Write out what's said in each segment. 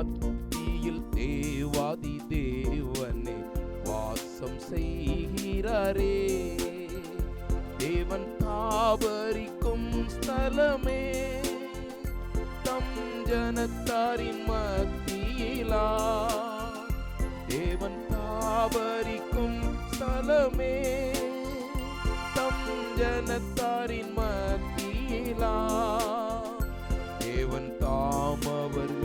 மத்தியில் தேவாதி தேவனே வாசம் செய்கிறாரே. தேவன் தாபரிக்கும் ஸ்தலமே தம் ஜனத்தாரின் மத்தியிலா. தேவன் தாபரிக்கும் ஸ்தலமே தம் ஜனத்தாரின் மத்தியிலா. தேவன் தாமவர்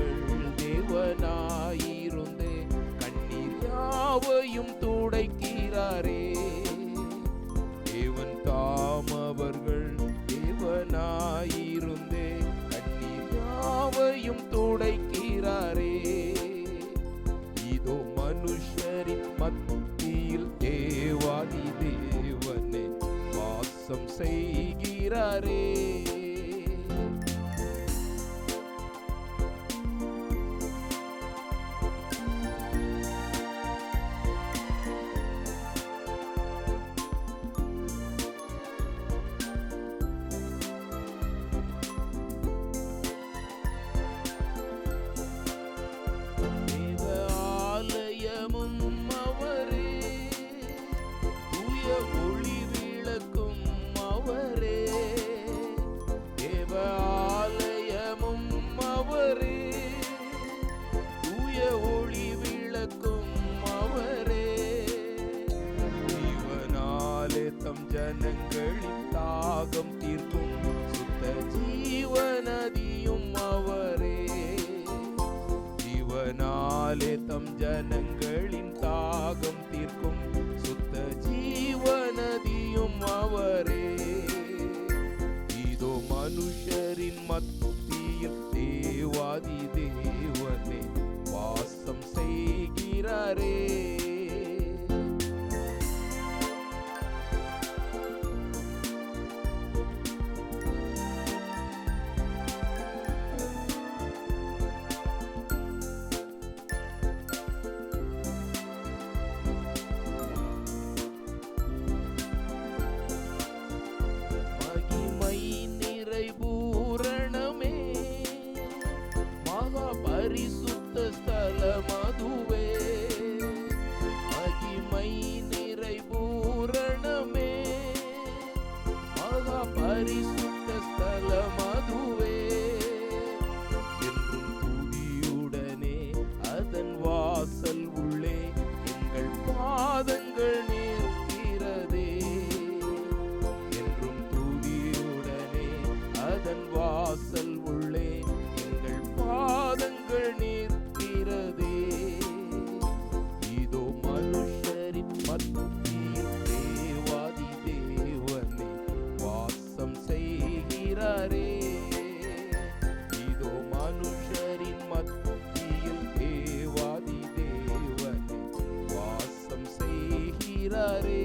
அவர்கள் தேவனாயிருந்தே கண்ணீர் யாவையும் துடைக்கிறாரே. இதோ மனுஷரின் மத்தியில் தேவாதி தேவனே வாசம் செய்கிறாரே. தம் தாகம் பரிசுத்த ஸ்தலம் அதுவே என்றும் துதியுடனே அதன் வாசல் உள்ளே எங்கள் பாதங்கள் நிற்கிறதே என்றும் துதியுடனே அதன் வாசல் உள்ளே தேவாதி தேவனே வாசம் செய்கிறாரே